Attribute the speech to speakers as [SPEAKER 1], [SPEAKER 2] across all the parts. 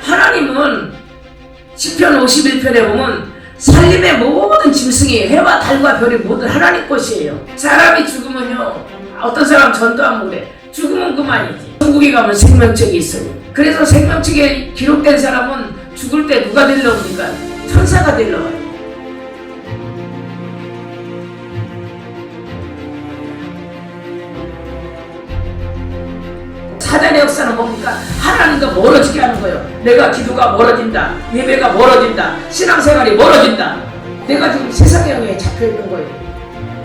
[SPEAKER 1] 하나님은 시편 51편에 보면 살림의 모든 짐승이 해와 달과 별이 모두 하나님 것이에요. 사람이 죽으면요 어떤 사람 전도하면 그래 죽으면 그만이지. 천국에 가면 생명책이 있어요. 그래서 생명책에 기록된 사람은 죽을 때 누가 되려 옵니까? 천사가 되려 와요. 사단의 역사는 뭡니까? 하나님과 멀어지게 하는 거예요. 내가 기도가 멀어진다. 예배가 멀어진다. 신앙생활이 멀어진다. 내가 지금 세상의 영에 잡혀 있는 거예요.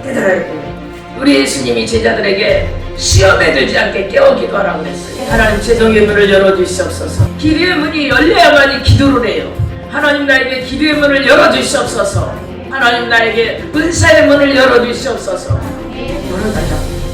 [SPEAKER 1] 깨달아야 돼요. 우리 예수님이 제자들에게 시험에 들지 않게 깨워 기도하라고 그랬어요. 하나님 죄송의 문을 열어주시옵소서. 기도의 문이 열려야만이 기도를 해요. 하나님 나에게 기도의 문을 열어주시옵소서. 하나님 나에게 은사의 문을 열어주시옵소서. 문을 닫아.